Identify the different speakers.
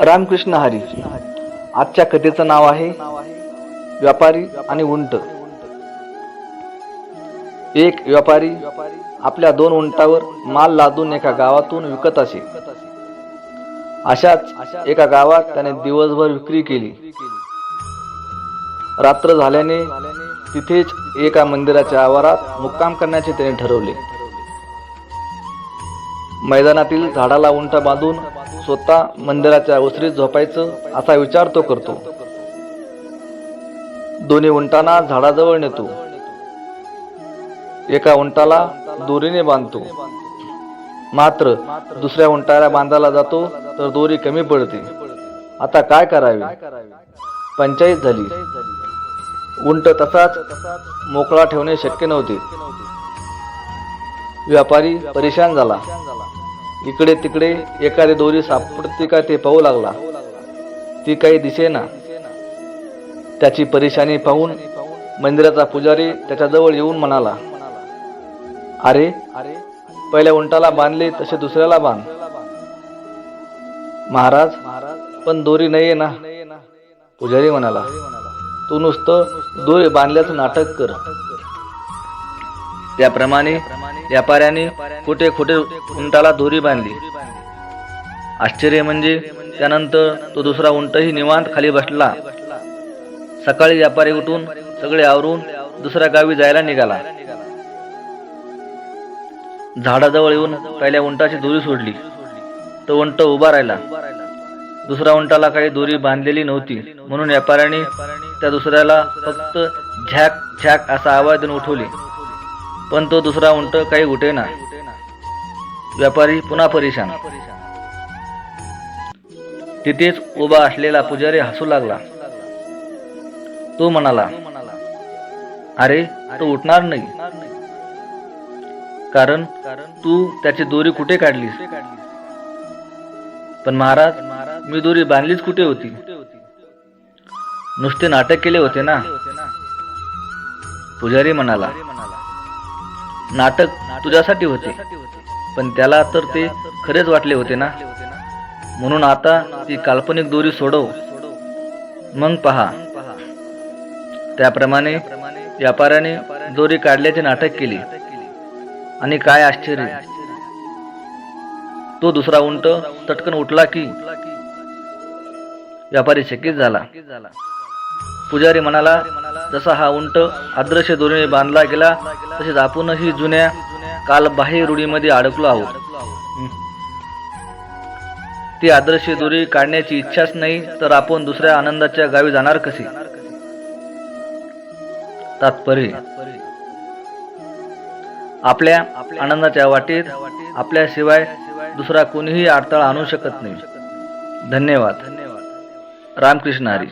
Speaker 1: रामकृष्ण हरी आजच्या कथेचं नाव आहे व्यापारी आणि उंट. एक व्यापारी आपल्या दोन उंटावर माल लादून एका गावातून विकत असे. अशाच एका गावात त्याने दिवसभर विक्री केली. रात्र झाल्याने तिथेच एका मंदिराच्या आवारात मुक्काम करण्याचे त्याने ठरवले. मैदानातील झाडाला उंट बांधून स्वतः मंदिराच्या ओसरीत झोपायचं असा विचार तो करतो. दोन्ही उंटांना झाडाजवळ नेतो. एका उंटाला दोरीने बांधतो. मात्र दुसऱ्या उंटाला बांधायला जातो तर दोरी कमी पडते. आता काय करावे? पंचायत झाली. उंट तसाच मोकळा ठेवणे शक्य नव्हते. व्यापारी परेशान झाला. इकडे तिकडे एखादी दोरी सापडते का ते पाहू लागला. ती काही दिसेना. त्याची परेशानी पाहून मंदिराचा पुजारी त्याच्याजवळ येऊन म्हणाला अरे पहिल्या उंटाला बांधले तसे दुसऱ्याला बांध. महाराज पण दोरी नाहीये ना. पुजारी म्हणाला तू नुसतं दोरी बांधल्याचं नाटक कर. त्याप्रमाणे व्यापाऱ्याने कुठे कुठे उंटाला दोरी बांधली. आश्चर्य म्हणजे त्यानंतर तो दुसरा उंटही निवांत खाली बसला. सकाळी व्यापारी उठून सगळे आवरून दुसऱ्या गावी जायला निघाला. झाडाजवळ येऊन पहिल्या उंटाची दोरी सोडली. तो उंट उभा राहिला. दुसऱ्या उंटाला काही दोरी बांधलेली नव्हती. म्हणून व्यापाऱ्याने त्या दुसऱ्याला फक्त झॅक झॅक असा आवाज देऊन उठवली. पण तो दुसरा उंट काही उठेना व्यापारी पुन्हा परेशान. तिथेच उभा असलेला पुजारी हसू लागला. तो म्हणाला अरे तो उठणार नाही. कारण तू त्याची दोरी कुठे काढलीस? पण महाराज मी दोरी बांधलीच कुठे होती? नुसते नाटक केले होते ना. पुजारी म्हणाला नाटक तुझ्यासाठी होते. पण त्याला तर ते खरेच वाटले होते ना. म्हणून आता ती काल्पनिक दोरी सोडव. मग पहा. त्याप्रमाणे व्यापाऱ्याने दोरी काढल्याचे नाटक केले. आणि काय आश्चर्य. तो दुसरा उंट तटकन उठला की व्यापारी चकित झाला. पुजारी म्हणाला जसा हा उंट अदृश्य दोरीने बांधला गेला तसेच आपणही जुन्या कालबाह्य रूढीमध्ये अडकलो आहोत. ती आदर्श दोरी काढण्याची इच्छाच नाही तर आपण दुसऱ्या आनंदाच्या गावी जाणार कसे? तात्पर्य. आपल्या आनंदाच्या वाटेत आपल्याशिवाय दुसरा कोणीही अडथळा आणू शकत नाही. धन्यवाद. रामकृष्ण हरी.